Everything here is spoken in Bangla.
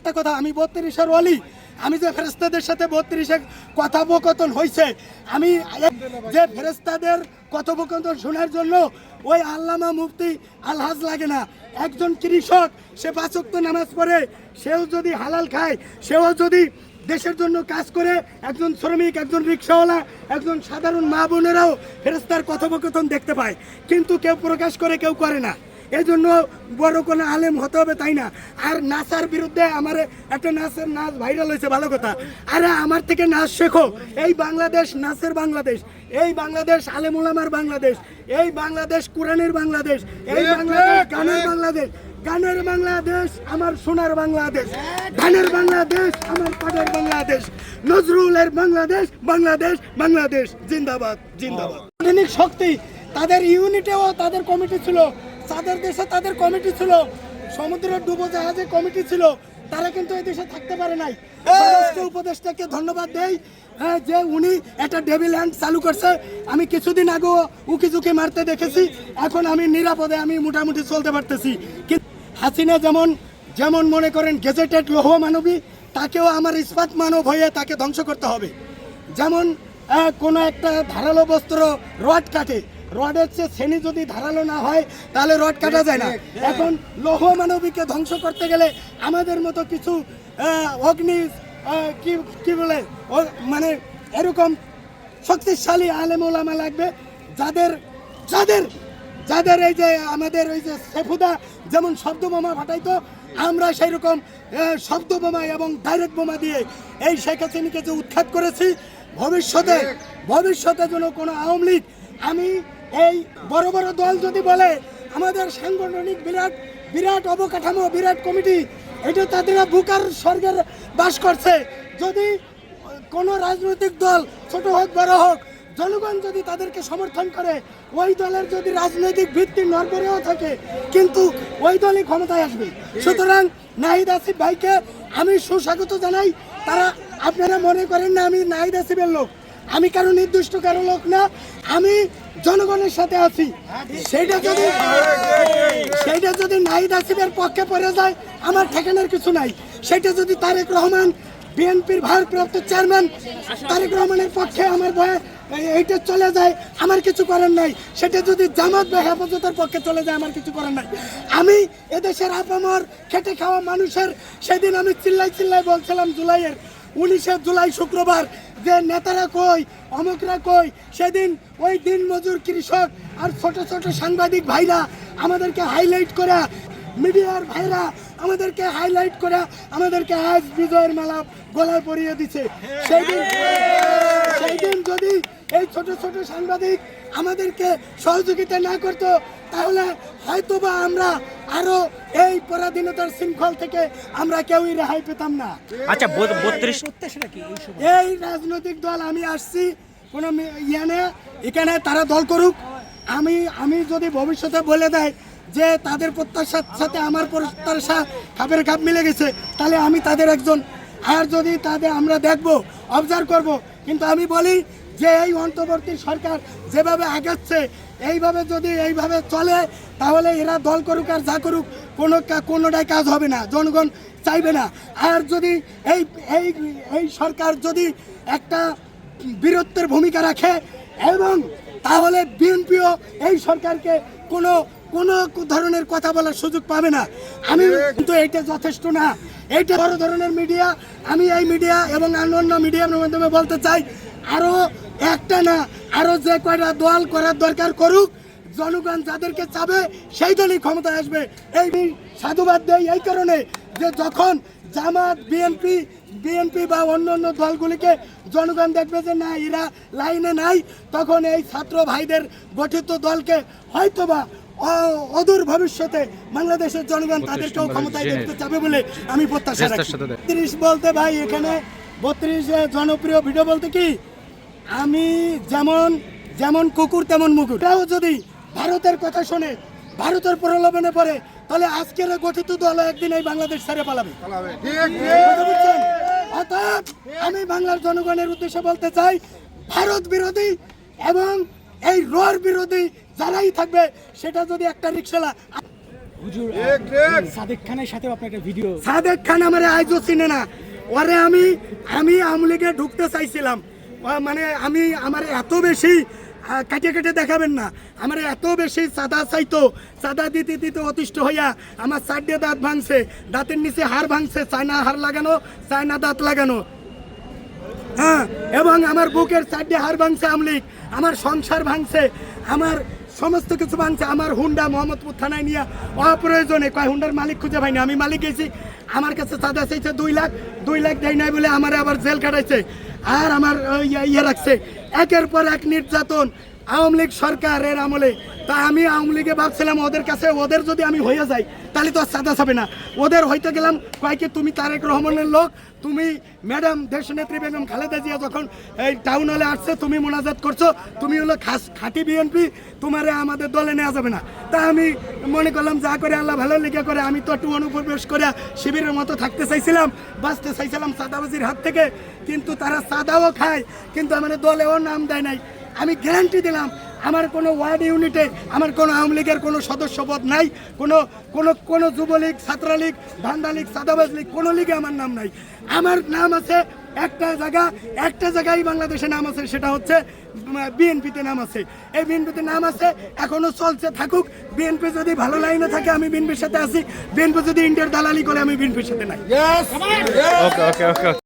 আরেকটা কথা, আমি বত্রিশের অলি আমি যে ফেরেস্তাদের সাথে বত্রিশে কথোপকথন হয়েছে আমি যে ফেরেস্তাদের কথোপকথন শোনার জন্য ওই আল্লামা মুফতি আলহাজ লাগে না। একজন কৃষক, সে পাঁচক্ত নামাজ পড়ে, সেও যদি হালাল খায়, সেও যদি দেশের জন্য কাজ করে, একজন শ্রমিক, একজন রিক্সাওয়ালা, একজন সাধারণ মা বোনেরাও ফেরেস্তার কথোপকথন দেখতে পায়। কিন্তু কেউ প্রকাশ করে, কেউ করে না। এই জন্য বড় কোনো আলেম হতে হবে তাই না? আর নাচার বিরুদ্ধে আমার একটা নাচের নাচ ভাইরাল হয়েছে ভালো কথা। আরে আমার থেকে নাচ শেখো। এই বাংলাদেশ নাচের বাংলাদেশ এই বাংলাদেশ আলেম ওলামার বাংলাদেশ এই বাংলাদেশ কোরআনের বাংলাদেশ এই বাংলাদেশ গানের বাংলাদেশ গানের বাংলাদেশ আমার সোনার বাংলাদেশ গানের বাংলাদেশ আমার পাটের বাংলাদেশ নজরুলের বাংলাদেশ বাংলাদেশ বাংলাদেশ জিন্দাবাদ জিন্দাবাদ। সাংগঠনিক শক্তি তাদের ইউনিটেও তাদের কমিটি ছিল। তাদের দেশে তাদের কমিটি ছিল। সমুদ্রের ডুবো জাহাজে কমিটি ছিল। তারা কিন্তু এই দেশে থাকতে পারে নাই। উপদেষ্টাকে ধন্যবাদ দেই। হ্যাঁ, যে উনি একটা ডেভিল হ্যান্ড চালু করছে। আমি কিছুদিন আগেও উকি ঝুঁকি মারতে দেখেছি। এখন আমি নিরাপদে আমি মোটামুটি চলতে পারতেছি। হাসিনা যেমন যেমন মনে করেন গেজেটেড লৌহ মানবী তাকেও আমার ইস্পাত মানব হয়ে তাকে ধ্বংস করতে হবে। যেমন কোনো একটা ধারালো বস্ত্র রড কাটে। রডের চেয়ে শ্রেণি যদি ধারালো না হয় তাহলে রড কাটা যায় না। এখন লৌহ মানবীকে ধ্বংস করতে গেলে আমাদের মতো কিছু অগ্নি কি কি বলে মানে এরকম শক্তিশালী আলেম ওলামা লাগবে যাদের যাদের যাদের এই যে আমাদের ওই যে সেফুদা যেমন শব্দ বোমা ফাটাইতো আমরা সেই রকম শব্দ বোমা এবং ডাইরেক্ট বোমা দিয়ে এই শেখ হাসিনাকে যে উৎখাত করেছি ভবিষ্যতে ভবিষ্যতে যেন কোনো আওয়ামী লীগ আমি এই বড় বড় দল যদি বলে, আমাদের সাংগঠনিক বিরাট বিরাট অবকাঠামো, বিরাট কমিটি, এটা তাদের বুকার স্বর্গের বাস করছে। যদি কোনো রাজনৈতিক দল, ছোট হোক, বড় হোক, জনগণ যদি তাদেরকে সমর্থন করে, ওই দলের যদি রাজনৈতিক ভিত্তি নড়বড়েও থাকে, কিন্তু ওই দলই ক্ষমতায় আসবে। সুতরাং নাহিদ আসিফ ভাইকে আমি সুস্বাগত জানাই। তারা আপনারা মনে করেন না আমি নাহিদ আসিফের লোক। আমি কারও নির্দিষ্ট কারও লোক না, আমি জনগণের সাথে আছি। সেইটা যদি সেইটা যদি নাহিদ আসিফের পক্ষে পড়ে যায়, আমার ঠেকানোর কিছু নাই। সেটা যদি তারেক রহমান, বিএনপির ভারপ্রাপ্ত চেয়ারম্যান, তারেক রহমানের পক্ষে আমার ভয়ে এইটা চলে যায়, আমার কিছু করার নাই। সেটা যদি জামাত বা হেফাজতের পক্ষে চলে যায়, আমার কিছু করার নাই। আমি এদেশের আপামর, খেটে খাওয়া মানুষের, সেদিন আমি চিল্লাই চিল্লাই বলছিলাম জুলাইয়ের উনিশে জুলাই শুক্রবার যে নেতারা কই, অমুকরা কই, সেদিন ওই দিন মজুর কৃষক আর ছোট ছোট সাংবাদিক ভাইরা আমাদেরকে হাইলাইট করা, মিডিয়ার ভাইরা আমাদেরকে হাইলাইট করে আমাদেরকে আজ বিজয়ের মালা গলায় পরিয়ে দিচ্ছে সেই দিন সেই দিন যদি এই ছোট ছোট সাংবাদিক আমাদেরকে সহযোগিতা না করতো তাহলে হয়তোবা আমরা আরও এই পরাধীনতার শৃঙ্খল থেকে আমরা কেউই রেহাই পেতাম না। আচ্ছা বত্রিশ এই রাজনৈতিক দল আমি আসছি কোনো মি- ইয়ে না এখানে তারা দল করুক। আমি আমি যদি ভবিষ্যতে বলে দেয় যে তাদের প্রত্যাশার সাথে আমার প্রত্যাশা খাপের খাপ মিলে গেছে তাহলে আমি তাদের একজন। আর যদি তাদের আমরা দেখব অবজার্ভ করব কিন্তু আমি বলি যে এই অন্তর্বর্তী সরকার যেভাবে আগাচ্ছে এইভাবে যদি এইভাবে চলে, তাহলে এরা দল করুক আর যা করুক, কোনো কোনোটাই কাজ হবে না, জনগণ চাইবে না। আর যদি এই এই এই সরকার যদি একটা বীরত্বের ভূমিকা রাখে, এবং তাহলে বিএনপিও এই সরকারকে কোনো কোনো ধরনের কথা বলার সুযোগ পাবে না। আমি কিন্তু এইটা যথেষ্ট না। এইটা বড় ধরনের মিডিয়া। আমি এই মিডিয়া এবং অন্যান্য মিডিয়ার মাধ্যমে বলতে চাই আরও একটা না আরও যে কয়টা দল করার দরকার করুক জনগণ যাদেরকে চাবে সেই দলই ক্ষমতায় আসবে। এই সাধুবাদ দেয় এই কারণে যে যখন জামাত বিএনপি বিএনপি বা অন্য অন্য দলগুলিকে জনগণ দেখবে যে না এরা লাইনে নাই তখন এই ছাত্র ভাইদের গঠিত দলকে হয়তোবা অদূর ভবিষ্যতে বাংলাদেশের জনগণ তাদেরকেও ক্ষমতায় দেখতে চাবে বলে আমি প্রত্যাশা রাখি। বলতে ভাই এখানে বত্রিশ জনপ্রিয় ভিডিও বলতে কি? আমি যেমন যেমন কুকুর তেমন মুকুর এরাও যদি ভারতের কথা শোনে ভারতের প্রলোভনে পড়ে তাহলে আজকের এই গঠিত দল একদিন এই বাংলাদেশ ছেড়ে পালাবে? অতএব আমি বাংলার জনগণের উদ্দেশ্যে বলতে চাই ভারত বিরোধী এবং এই রোর বিরোধী যারাই থাকবে সেটা যদি একটা রিক্সালা হুজুর। সাদেক খানের সাথেও আপনার একটা ভিডিও সাদেক খান আমার আইজও চিনে না। ওরে আমি আমি আওয়ামী লীগে ঢুকতে চাইছিলাম। মানে আমি আমার এত বেশি কাটে কেটে দেখাবেন না। আমার এত বেশি সাদা চাইতো সাদা দিতে দিতে অতিষ্ঠ হইয়া আমার চারটে দাঁত ভাঙছে, দাঁতের নিচে হাড় ভাঙছে, চায়না হাড় লাগানো, চায়না দাঁত লাগানো। হ্যাঁ এবং আমার বুকের চারটে হাড় ভাঙছে আমলিক, আমার সংসার ভাঙছে, আমার সমস্ত কিছু ভাঙছে, আমার হুন্ডা মোহাম্মদপুর থানায় নিয়ে অপ্রয়োজনে, কয় হুন্ডার মালিক খুঁজে পাইনি, আমি মালিক গেছি, আমার কাছে চাঁদা চাইছে দুই লাখ দুই লাখ দেয় নাই বলে আমার আবার জেল কাটাইছে। আর আমার ইয়ে- রাখছে। একের পর এক নির্যাতন আওয়ামী লীগ সরকারের আমলে। তা আমি আওয়ামী লীগে ভাবছিলাম ওদের কাছে, ওদের যদি আমি হয়ে যাই তাহলে তো আর সাদা হবে না। ওদের হইতে গেলাম কয়েকে তুমি তারেক রহমানের লোক, তুমি ম্যাডাম দেশনেত্রী বেগম খালেদা জিয়া যখন এই টাউন হলে আসছে, তুমি মোনাজাত করছ, তুমি হলো খাস খাঁটি বিএনপি তোমারে আমাদের দলে নেওয়া যাবে না। তা আমি মনে করলাম, যা করে আল্লাহ ভালো লেগে করে, আমি তো একটু অনুপ্রবেশ করে শিবিরের মতো থাকতে চাইছিলাম, বাঁচতে চাইছিলাম সাদাবাজির হাত থেকে, কিন্তু তারা সাদাও খায়, কিন্তু আমাদের দলেও নাম দেয় নাই। আমি গ্যারান্টি দিলাম আমার কোনো ওয়ার্ড ইউনিটে আমার কোনো আওয়ামী লীগের কোনো সদস্যপদ নাই কোনো কোনো কোনো যুবলীগ ছাত্রলীগ লীগ সাদাবাজ লীগ কোনো লীগে আমার নাম নাই। আমার নাম আছে একটা জায়গা একটা জায়গায় বাংলাদেশে নাম আছে সেটা হচ্ছে বিএনপিতে নাম আছে। এই বিএনপিতে নাম আছে এখনও চলছে থাকুক। বিএনপি যদি ভালো লাইনে থাকে আমি বিএনপির সাথে আছি। বিএনপি যদি ইন্ডিয়ার দালালি করে আমি বিএনপির সাথে নাই।